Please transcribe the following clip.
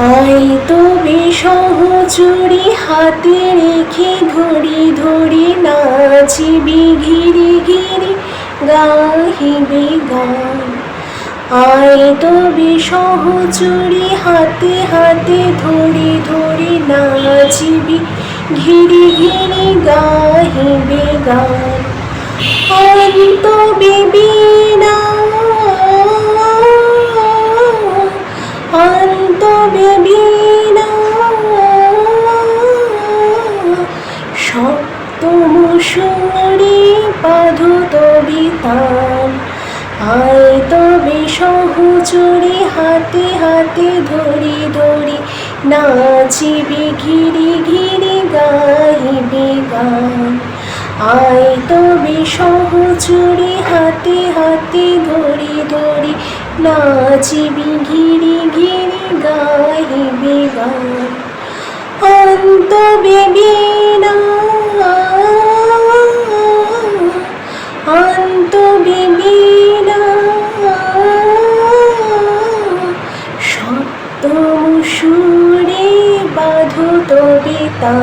I তবে সহচরি হাতে রেখে ধরি ধরি নাচিবি ঘিরি ঘিরি গাহিবি গান। আয় তবে সহচরি হাতে হাতে ধরি ধরি নাচিবি ঘিরি ঘিরি গাহিবি গান। অন্ত বিবিনা অন্ত বিবিনা সপ্তম সুরে পাধু তবিতান আয় তবে সহচরে হাতে হাতে ধরি ধরি নাচিবি ঘিরি ঘিরি গাইবি গান। আয় তবে সহচরে হাতে হাতে ধরি ধরি নাচিবি ঘিরি ঘিরি অন্ত বিবিনা অন্ত সুরে বাধু তবে তা।